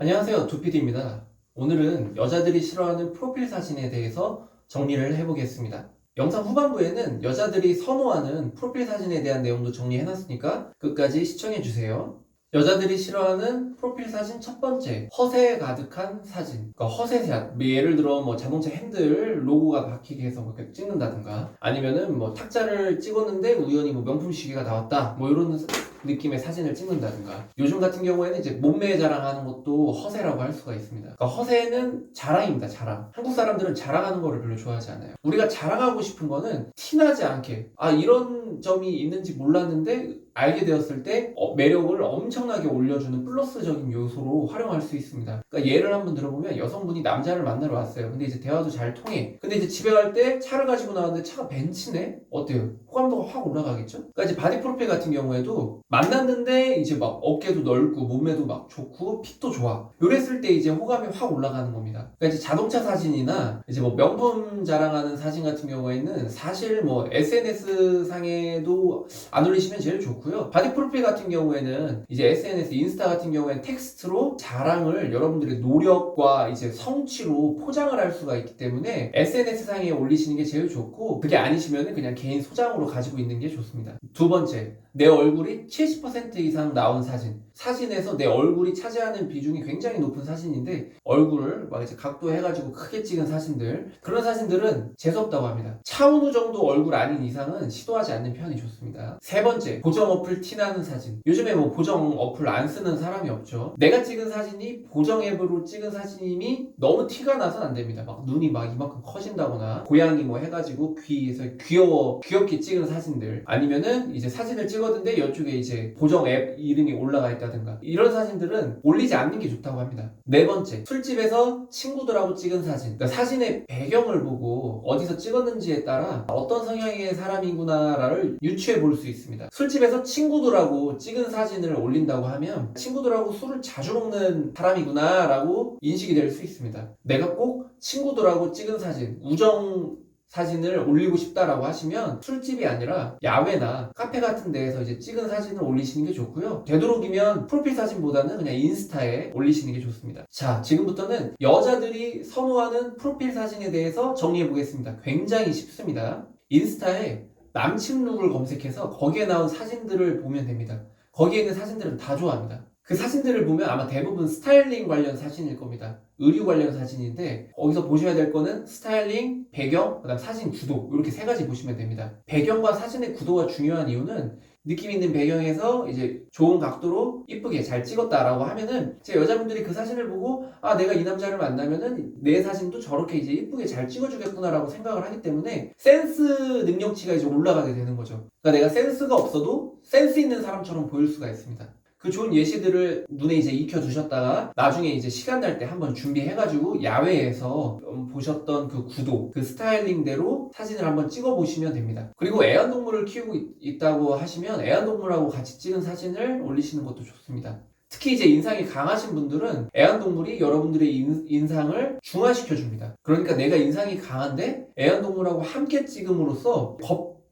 안녕하세요. 두피디입니다. 오늘은 여자들이 싫어하는 프로필 사진에 대해서 정리를 해보겠습니다. 영상 후반부에는 여자들이 선호하는 프로필 사진에 대한 내용도 정리해놨으니까 끝까지 시청해주세요. 여자들이 싫어하는 프로필 사진 첫 번째, 허세 가득한 사진. 그러니까 허세샷. 뭐 예를 들어 뭐 자동차 핸들 로고가 박히게 해서 뭐 이렇게 찍는다든가 아니면은 뭐 탁자를 찍었는데 우연히 뭐 명품 시계가 나왔다. 뭐 이런 느낌의 사진을 찍는다든가 요즘 같은 경우에는 이제 몸매 자랑하는 것도 허세라고 할 수가 있습니다. 그러니까 허세는 자랑입니다. 자랑. 한국 사람들은 자랑하는 거를 별로 좋아하지 않아요. 우리가 자랑하고 싶은 거는 티나지 않게 아 이런 점이 있는지 몰랐는데 알게 되었을 때 어, 매력을 엄청나게 올려주는 플러스적인 요소로 활용할 수 있습니다. 그러니까 예를 한번 들어보면 여성분이 남자를 만나러 왔어요. 근데 이제 대화도 잘 통해. 근데 이제 집에 갈 때 차를 가지고 나왔는데 차가 벤츠네? 어때요? 호감도가 확 올라가겠죠? 그러니까 이제 바디 프로필 같은 경우에도 만났는데 이제 막 어깨도 넓고 몸매도 막 좋고 핏도 좋아. 요랬을 때 이제 호감이 확 올라가는 겁니다. 그러니까 이제 자동차 사진이나 이제 뭐 명품 자랑하는 사진 같은 경우에는 사실 뭐 SNS 상에도 안 올리시면 제일 좋고 요. 바디 프로필 같은 경우에는 이제 SNS, 인스타 같은 경우에는 텍스트로 자랑을 여러분들의 노력과 이제 성취로 포장을 할 수가 있기 때문에 SNS 상에 올리시는 게 제일 좋고 그게 아니시면 그냥 개인 소장으로 가지고 있는 게 좋습니다. 두 번째, 내 얼굴이 70% 이상 나온 사진. 사진에서 내 얼굴이 차지하는 비중이 굉장히 높은 사진인데 얼굴을 막 이제 각도 해가지고 크게 찍은 사진들 그런 사진들은 재수없다고 합니다. 차은우 정도 얼굴 아닌 이상은 시도하지 않는 편이 좋습니다. 세 번째, 보정 어플 티나는 사진. 요즘에 뭐 보정 어플 안 쓰는 사람이 없죠. 내가 찍은 사진이 보정 앱으로 찍은 사진임이 너무 티가 나선 안 됩니다. 막 눈이 막 이만큼 커진다거나 고양이 뭐 해가지고 귀에서 귀여워 귀엽게 찍은 사진들 아니면은 이제 사진을 찍었는데 이쪽에 이제 보정 앱 이름이 올라가 있다 든가 이런 사진들은 올리지 않는 게 좋다고 합니다. 네 번째, 술집에서 친구들하고 찍은 사진. 그러니까 사진의 배경을 보고 어디서 찍었는지에 따라 어떤 성향의 사람이구나를 유추해 볼 수 있습니다. 술집에서 친구들하고 찍은 사진을 올린다고 하면 친구들하고 술을 자주 먹는 사람이구나라고 인식이 될 수 있습니다. 내가 꼭 친구들하고 찍은 사진, 우정 사진을 올리고 싶다라고 하시면 술집이 아니라 야외나 카페 같은 데에서 이제 찍은 사진을 올리시는 게 좋고요. 되도록이면 프로필 사진보다는 그냥 인스타에 올리시는 게 좋습니다. 자, 지금부터는 여자들이 선호하는 프로필 사진에 대해서 정리해 보겠습니다. 굉장히 쉽습니다. 인스타에 남친 룩을 검색해서 거기에 나온 사진들을 보면 됩니다. 거기에 있는 사진들은 다 좋아합니다. 그 사진들을 보면 아마 대부분 스타일링 관련 사진일 겁니다. 의류 관련 사진인데 거기서 보셔야 될 거는 스타일링, 배경, 그다음 사진 구도 이렇게 세 가지 보시면 됩니다. 배경과 사진의 구도가 중요한 이유는 느낌 있는 배경에서 이제 좋은 각도로 이쁘게 잘 찍었다라고 하면은 제 여자분들이 그 사진을 보고 아 내가 이 남자를 만나면은 내 사진도 저렇게 이제 이쁘게 잘 찍어주겠구나라고 생각을 하기 때문에 센스 능력치가 이제 올라가게 되는 거죠. 그러니까 내가 센스가 없어도 센스 있는 사람처럼 보일 수가 있습니다. 그 좋은 예시들을 눈에 이제 익혀 두셨다가 나중에 이제 시간 날 때 한번 준비해가지고 야외에서 음, 보셨던 그 구도, 그 스타일링대로 사진을 한번 찍어 보시면 됩니다. 그리고 애완동물을 키우고 있, 다고 하시면 애완동물하고 같이 찍은 사진을 올리시는 것도 좋습니다. 특히 이제 인상이 강하신 분들은 애완동물이 여러분들의 인, 인상을 중화시켜 줍니다. 그러니까 내가 인상이 강한데 애완동물하고 함께 찍음으로써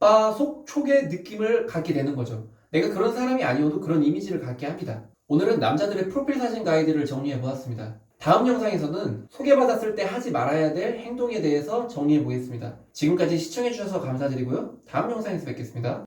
겉바속 촉의 느낌을 갖게 되는 거죠. 내가 그런 사람이 아니어도 그런 이미지를 갖게 합니다. 오늘은 남자들의 프로필 사진 가이드를 정리해 보았습니다. 다음 영상에서는 소개받았을 때 하지 말아야 될 행동에 대해서 정리해 보겠습니다. 지금까지 시청해 주셔서 감사드리고요. 다음 영상에서 뵙겠습니다.